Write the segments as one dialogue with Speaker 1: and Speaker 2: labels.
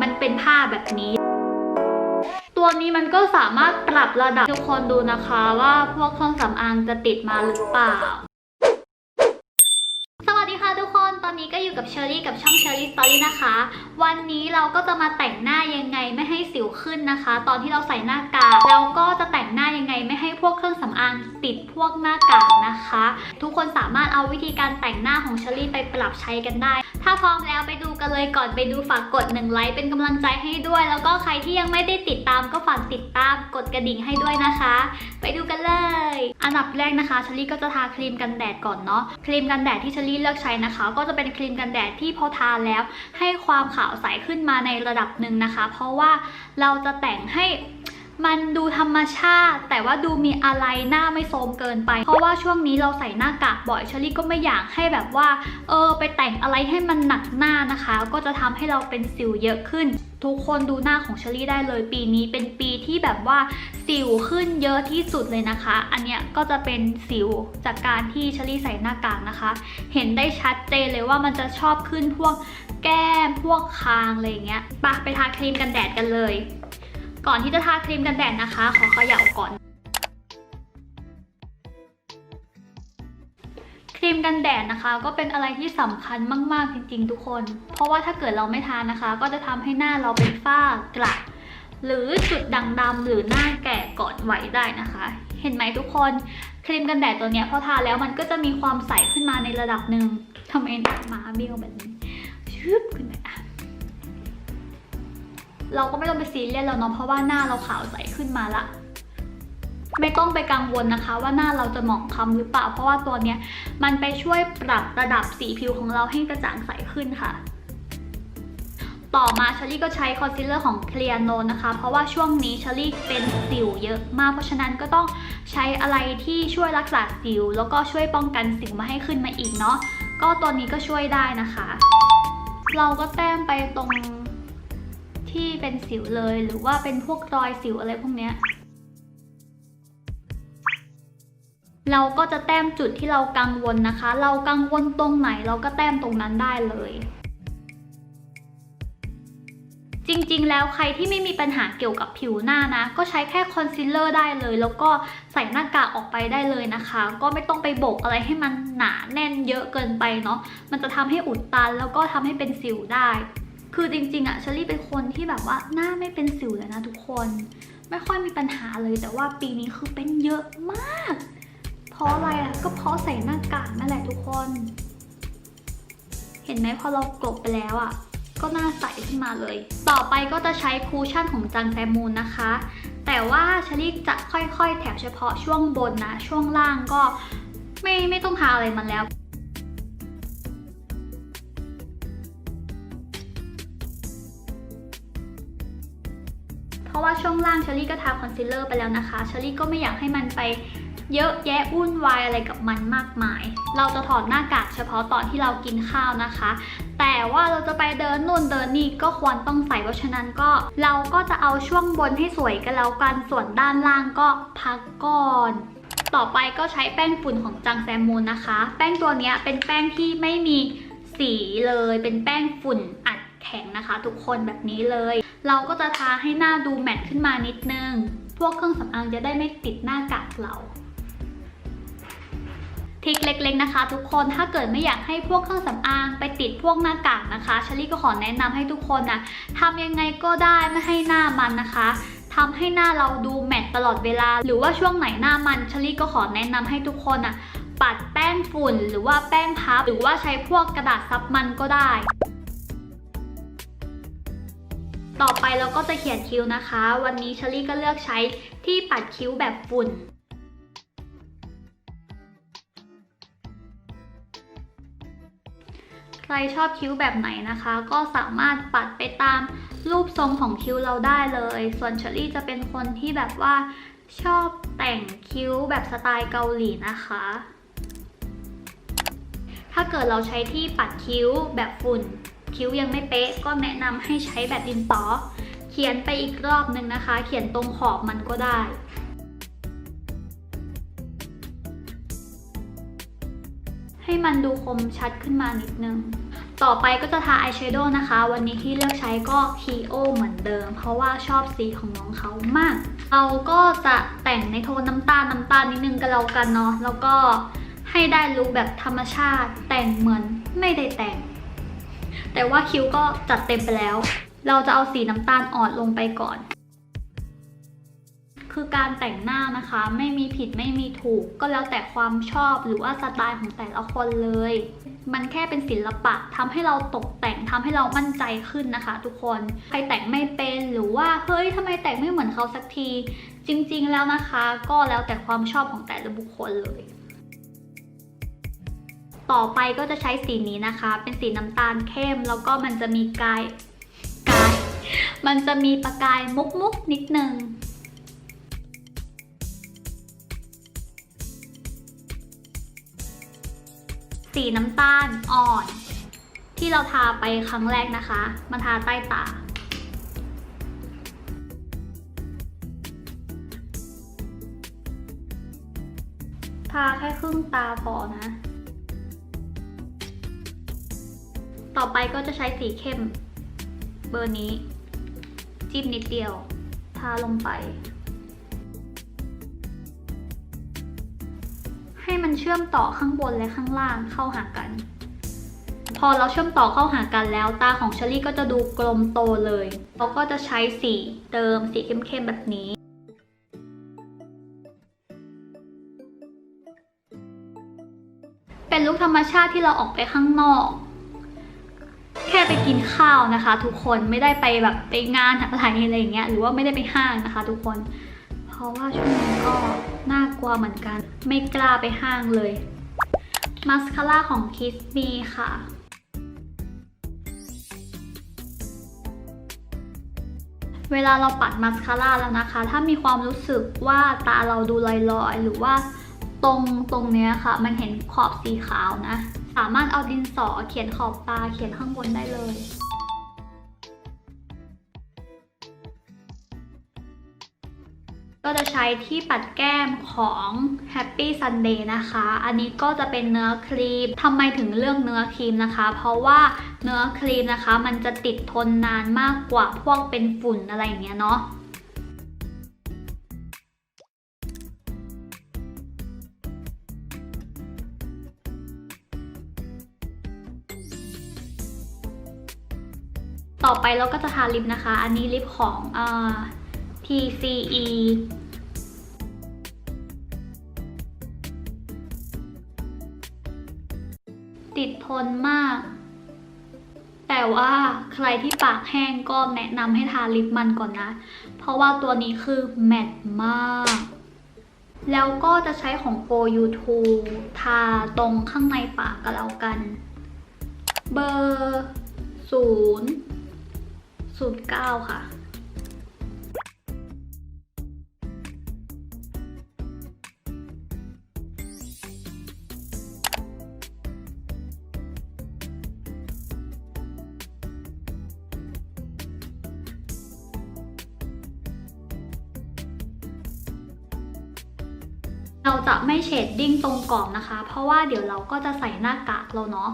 Speaker 1: มันเป็นผ้าแบบนี้ ตัวนี้มันก็สามารถปรับระดับทุกคนดูนะคะว่าพวกเครื่องสำอางจะติดมาหรือเปล่า สวัสดีค่ะทุกคน ตอนนี้ก็อยู่กับเชอรี่กับช่องี่ตอนนี้นะคะ วันนี้เราก็จะมาแต่งหน้ายังไงไม่ให้สิวขึ้นนะคะ ตอนที่เราใส่หน้ากากแล้วก็จะแต่งหน้ายังไงไม่ให้พวกเครื่องสำอางติดพวกหน้ากากนะคะ ทุกคนสามารถเอาวิธีการแต่งหน้าของเชอรี่ไปปรับใช้กันได้ ถ้าพร้อมแล้วไปดูกันเลยก่อนไปดูฝากกดหนึ่งไลค์เป็นกำลังใจให้ด้วย แล้วก็ใครที่ยังไม่ได้ติดตามก็ฝากติดตามกดกระดิ่งให้ด้วยนะคะ ไปดูกันเลย อันดับแรกนะคะเชอรี่ก็จะทาครีมกันแดดก่อนเนาะครีมกันแดดที่เชอรี่เลือกใช้นะคะ ก็จะเป็นครีมกันแดดที่พอทาแล้วให้ความขาวใสขึ้นมาในระดับหนึ่งนะคะ เพราะว่าเราจะแต่งให้ มันดูธรรมชาติ แต่ว่าดูมีอะไรหน้าไม่โทรมเกินไป เพราะว่าช่วงนี้เราใส่หน้ากากบ่อยเชอรี่ก็ไม่อยากให้แบบว่า เออ ไปแต่งอะไรให้มันหนักหน้านะคะ ก็จะทำให้เราเป็นสิวเยอะขึ้น ทุกคนดูหน้าของเชอรี่ได้เลยปีนี้เป็นปีที่แบบว่าสิวขึ้นเยอะที่สุดเลยนะคะ อันเนี้ยก็จะเป็นสิวจากการที่เชอรี่ใส่หน้ากากนะคะ เห็นได้ชัดเจนเลยว่ามันจะชอบขึ้นพวกแก้มพวกคางอะไรเงี้ยไปไปทาครีมกันแดดกันเลย ก่อนที่จะทาครีมกันแดดนะคะ ขอเขย่าก่อน ครีมกันแดดนะคะ ก็เป็นอะไรที่สำคัญมากๆจริง ๆ ทุกคน เพราะว่าถ้าเกิดเราไม่ทานะคะ ก็จะทำให้หน้าเราเป็นฝ้ากระหรือจุดด่างดำหรือหน้าแก่ก่อนวัยได้นะคะ เห็นไหมทุกคนครีมกันแดดตัวเนี้ยพอทาแล้วมันก็จะมีความใสขึ้นมาในระดับหนึ่งทำไมหน้ามาเบี้ยวแบบนี้ชึบขึ้นไปอะ เราก็ไม่ต้องไปซีเรียสแล้วเนาะเพราะว่าหน้าเราขาวใสขึ้นมาละ ไม่ต้องไปกังวลนะคะ ว่าหน้าเราจะหมองคล้ำหรือเปล่า เพราะว่าตัวเนี้ยมันไปช่วยปรับระดับสีผิวของเราให้กระจ่างใสขึ้นค่ะต่อมาเชอรี่ก็ใช้คอนซีลเลอร์ของ Clear No นะคะ เพราะว่าช่วงนี้เชอรี่เป็นสิวเยอะมาก เพราะฉะนั้นก็ต้องใช้อะไรที่ช่วยรักษาสิว แล้วก็ช่วยป้องกันสิวมาให้ขึ้นมาอีกเนาะ ก็ตัวนี้ก็ช่วยได้นะคะ เราก็แต้มไปตรง ที่เป็นสิวเลย หรือว่าเป็นพวกรอยสิวอะไรพวกเนี้ยเราก็จะแต้มจุดที่เรากังวลนะคะ เรากังวลตรงไหนเราก็แต้มตรงนั้นได้เลย จริงๆ แล้วใครที่ไม่มีปัญหาเกี่ยวกับผิวหน้านะ ก็ใช้แค่คอนซีลเลอร์ได้เลย แล้วก็ใส่หน้ากากออกไปได้เลยนะคะ ก็ไม่ต้องไปโบกอะไรให้มันหนาแน่นเยอะเกินไปเนาะ มันจะทำให้อุดตันแล้วก็ทำให้เป็นสิวได้ คือจริงๆอะเชอรี่เป็นคนที่แบบว่าหน้าไม่เป็นสิวเลยนะทุกคน ไม่ค่อยมีปัญหาเลยแต่ว่าปีนี้คือเป็นเยอะมาก เพราะอะไรอะก็เพราะใส่หน้ากากนั่นแหละทุกคน เห็นไหมพอเรากลบไปแล้วอะก็หน้าใสขึ้นมาเลย ต่อไปก็จะใช้คูชั่นของจังแซมูนนะคะ แต่ว่าเชลิจะค่อยๆ แถบเฉพาะช่วงบนนะ ช่วงล่างก็ไม่ไม่ต้องทาอะไรมันแล้ว ราะว่าช่วงล่างเชอรี่ก็ทาคอนซีลเลอร์ไปแล้วนะคะเชอรี่ก็ไม่อยากให้มันไปเยอะแยะวุ่นวายอะไรกับมันมากมาย เราจะถอดหน้ากากเฉพาะตอนที่เรากินข้าวนะคะ แต่ว่าเราจะไปเดินนู่นเดินนี่ก็ควรต้องใส่เพราะฉะนั้นก็เราก็จะเอาช่วงบนให้สวยกันแล้วกัน ส่วนด้านล่างก็พักก่อน ต่อไปก็ใช้แป้งฝุ่นของจังแซมมูนนะคะ แป้งตัวนี้เป็นแป้งที่ไม่มีสีเลย เป็นแป้งฝุ่นอั แข็งนะคะ ทุกคนแบบนี้เลย เราก็จะทาให้หน้าดูแมตต์ขึ้นมานิดนึง พวกเครื่องสำอางจะได้ไม่ติดหน้ากากเราทริคเล็กๆนะคะ ทุกคนถ้าเกิดไม่อยากให้พวกเครื่องสำอางไปติดพวกหน้ากากนะคะชลี่ก็ขอแนะนำให้ทุกคนนะทำยังไงก็ได้ไม่ให้หน้ามันนะคะทำให้หน้าเราดูแมตต์ตลอดเวลา หรือว่าช่วงไหนหน้ามันชลี่ก็ขอแนะนำให้ทุกคนนะปัดแป้งฝุ่นหรือว่าแป้งพับ หรือว่าใช้พวกกระดาษซับมันก็ได้ ต่อไปเราก็จะเขียนคิ้วนะคะ วันนี้เชอรี่ก็เลือกใช้ที่ปัดคิ้วแบบฝุ่น ใครชอบคิ้วแบบไหนนะคะ ก็สามารถปัดไปตามรูปทรงของคิ้วเราได้เลย ส่วนเชอรี่จะเป็นคนที่แบบว่าชอบแต่งคิ้วแบบสไตล์เกาหลีนะคะ ถ้าเกิดเราใช้ที่ปัดคิ้วแบบฝุ่น คิ้วยังไม่เป๊ะ ก็แนะนำให้ใช้แบบดินสอเขียนไปอีกรอบหนึ่งนะคะ เขียนตรงขอบมันก็ได้ให้มันดูคมชัดขึ้นมานิดนึง ต่อไปก็จะทาอายแชโดว์นะคะ วันนี้ที่เลือกใช้ก็คีโอเหมือนเดิม เพราะว่าชอบสีของน้องเขามาก เราก็จะแต่งในโทนน้ำตาลน้ำตาลนิดนึงกันแล้วกันเนาะ แล้วก็ให้ได้ลุคแบบธรรมชาติ แต่งเหมือนไม่ได้แต่ง แต่ว่าคิ้วก็จัดเต็มไปแล้ว เราจะเอาสีน้ำตาลอ่อนลงไปก่อน คือการแต่งหน้านะคะ ไม่มีผิดไม่มีถูก ก็แล้วแต่ความชอบหรือว่าสไตล์ของแต่ละคนเลย มันแค่เป็นศิลปะทำให้เราตกแต่งทำให้เรามั่นใจขึ้นนะคะ ทุกคน ใครแต่งไม่เป็นหรือว่าเฮ้ยทำไมแต่งไม่เหมือนเขาสักที จริง ๆ แล้วนะคะ ก็แล้วแต่ความชอบของแต่ละบุคคลเลย ต่อไปก็จะใช้สีนี้นะคะ เป็นสีน้ำตาลเข้ม แล้วก็มันจะมีกายกาย มันจะมีประกายมุกมุกๆนิดนึงสีน้ำตาลอ่อน ที่เราทาไปครั้งแรกนะคะ มาทาใต้ตา ทาแค่ครึ่งตาพอนะ ต่อไปก็จะใช้สีเข้มเบอร์นี้ จิ้มนิดเดียว ทาลงไป ให้มันเชื่อมต่อข้างบนและข้างล่างเข้าหากัน พอเราเชื่อมต่อเข้าหากันแล้ว ตาของเชอรี่ก็จะดูกลมโตเลย เราก็จะใช้สีเติมสีเข้มๆแบบนี้เป็นลุคธรรมชาติที่เราออกไปข้างนอก แค่ไปกินข้าวนะคะ ทุกคนไม่ได้ไปแบบไปงานอะไรอะไรอย่างเงี้ยหรือว่าไม่ได้ไปห้างนะคะ ทุกคน เพราะว่าช่วงนี้ก็น่ากลัวเหมือนกัน ไม่กล้าไปห้างเลยมาสคาร่าของ Kiss Me ค่ะเวลาเราปัดมาสคาร่าแล้วนะคะ ถ้ามีความรู้สึกว่าตาเราดูลอยๆ หรือว่า ตรงตรงเนี้ยค่ะ มันเห็นขอบสีขาวนะ สามารถเอาดินสอเขียนขอบตาเขียนข้างบนได้เลย ก็จะใช้ที่ปัดแก้มของ Happy Sunday นะคะ อันนี้ก็จะเป็นเนื้อครีมทำไมถึงเลือกเนื้อครีมนะคะ เพราะว่าเนื้อครีมนะคะ มันจะติดทนนานมากกว่าพวกเป็นฝุ่นอะไรอย่างเงี้ยเนาะ ต่อไปเราก็จะทาลิปนะคะ อันนี้ลิปของเอ่อ TCE ติดทนมาก แต่ว่าใครที่ปากแห้งก็แนะนำให้ทาลิปมันก่อนนะ เพราะว่าตัวนี้คือแมตต์มาก แล้วก็จะใช้ของ Go YouTube ทาตรงข้างในปากก็แล้วกัน เบอร์ศูนย์ ศูนย์เก้าค่ะเราจะไม่เชดดิ้งตรงกรอบนะคะ เพราะว่าเดี๋ยวเราก็จะใส่หน้ากากเราเนาะ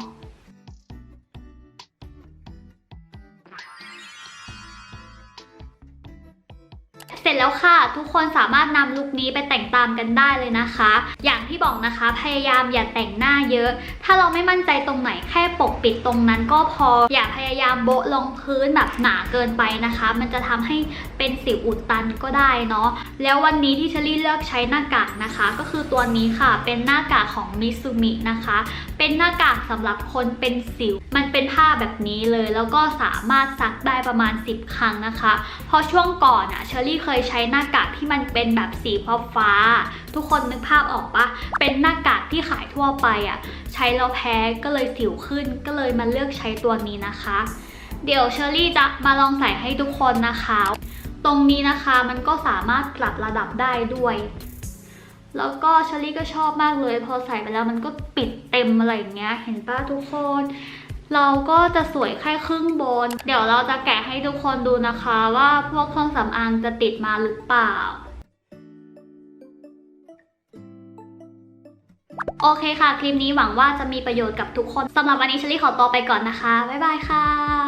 Speaker 1: ร็จแล้วค่ะ ทุกคนสามารถนำลุคนี้ไปแต่งตามกันได้เลยนะคะ อย่างที่บอกนะคะ พยายามอย่าแต่งหน้าเยอะ ถ้าเราไม่มั่นใจตรงไหนแค่ปกปิดตรงนั้นก็พอ อย่าพยายามโบะลงพื้นแบบหนาเกินไปนะคะ มันจะทำให้เป็นสิวอุดตันก็ได้เนาะ แล้ววันนี้ที่เชอรี่เลือกใช้หน้ากากนะคะ ก็คือตัวนี้ค่ะ เป็นหน้ากากของมิซูมินะคะ เป็นหน้ากากสำหรับคนเป็นสิว มันเป็นผ้าแบบนี้เลย แล้วก็สามารถซักได้ประมาณ 10 ครั้งนะคะเพราะช่วงก่อนอะเชอรี่เคยใช้หน้ากากที่มันเป็นแบบสีฟ้าฟ้า ทุกคนนึกภาพออกปะเป็นหน้ากากที่ขายทั่วไปอะใช้แล้วแพ้ก็เลยสิวขึ้นก็เลยมาเลือกใช้ตัวนี้นะคะ เดี๋ยวเชอรี่จะมาลองใส่ให้ทุกคนนะคะ ตรงนี้นะคะมันก็สามารถปรับระดับได้ด้วยแล้วก็เชอรี่ก็ชอบมากเลย พอใส่ไปแล้วมันก็ปิดเต็มอะไรอย่างเงี้ย เห็นปะทุกคน เราก็จะสวยแค่ครึ่งบน เดี๋ยวเราจะแกะให้ทุกคนดูนะคะว่าพวกเครื่องสำอางจะติดมาหรือเปล่าโอเคค่ะ คลิปนี้หวังว่าจะมีประโยชน์กับทุกคน สำหรับวันนี้เชอรี่ขอตัวไปก่อนนะคะ บ๊ายบายค่ะ